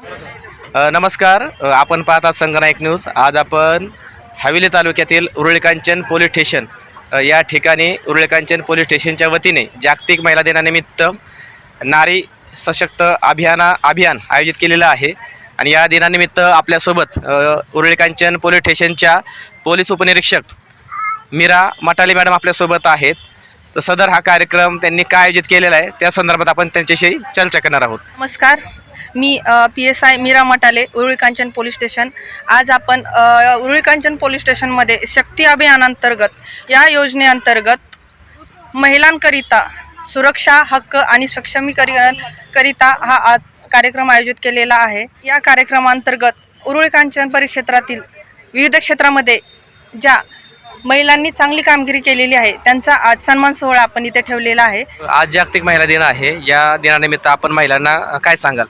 नमस्कार. आपण पाहत संगनायक न्यूज. आज आपण हवेली तालुक्यातील उरुळकांचन पोलीस स्टेशन या ठिकाणी उरुळकांचन पोलीस स्टेशनच्या वतीने जागतिक महिला दिनानिमित्त नारी सशक्त अभियाना अभियान आयोजित केलेलं आहे. आणि या दिनानिमित्त आपल्यासोबत उरुळकांचन पोलीस स्टेशनच्या पोलीस उपनिरीक्षक मीरा मटाले मॅडम आपल्यासोबत आहेत. तर सदर हा कार्यक्रम त्यांनी काय आयोजित केलेला आहे त्या संदर्भात आपण त्यांच्याशी चर्चा करणार आहोत. नमस्कार. मी P S I Meera Matale Uruli Kanchan police station. आज आपण उरुळी कांचन पोलीस स्टेशनमध्ये शक्ती अभियानांतर्गत या योजनेअंतर्गत महिलांकरिता सुरक्षा हक्क आणि सक्षमीकरण करिता हा आ कार्यक्रम आयोजित केलेला आहे. या कार्यक्रमांतर्गत उरुळी कांचन परिक्षेत्रातील विविध क्षेत्रामध्ये ज्या महिलांनी चांगली कामगिरी केलेली आहे. त्यांचा आज सन्मान सोहळा आपण इथे ठेवलेला आहे. आज जागतिक महिला दिन आहे. या दिनानिमित्त आपण महिलांना काय सांगाल?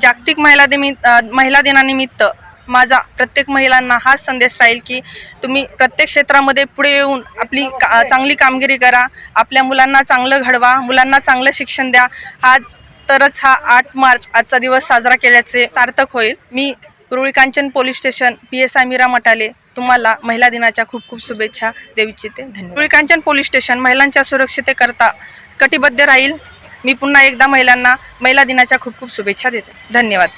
जागतिक महिला दिनी अ, महिला दिनानिमित्त माझा प्रत्येक महिलांना हाच संदेश राहील की तुम्ही प्रत्येक क्षेत्रामध्ये पुढे येऊन आपली का चांगली कामगिरी करा. आपल्या मुलांना चांगलं घडवा. मुलांना चांगलं शिक्षण द्या. हा तरच हा आठ मार्च आजचा दिवस साजरा केल्याचे सार्थक होईल. मी Uruli Kanchan police station P S I Meera Matale तुम्हाला महिला दिनाच्या खूप खूप शुभेच्छा देऊ इच्छिते धन्यवाद. रुळी कांचन पोलीस स्टेशन महिलांच्या सुरक्षितेकरता कटिबद्ध राहील. मी पुन्हा एकदा महिलांना महिला दिनाच्या खूप खूप शुभेच्छा देते. धन्यवाद.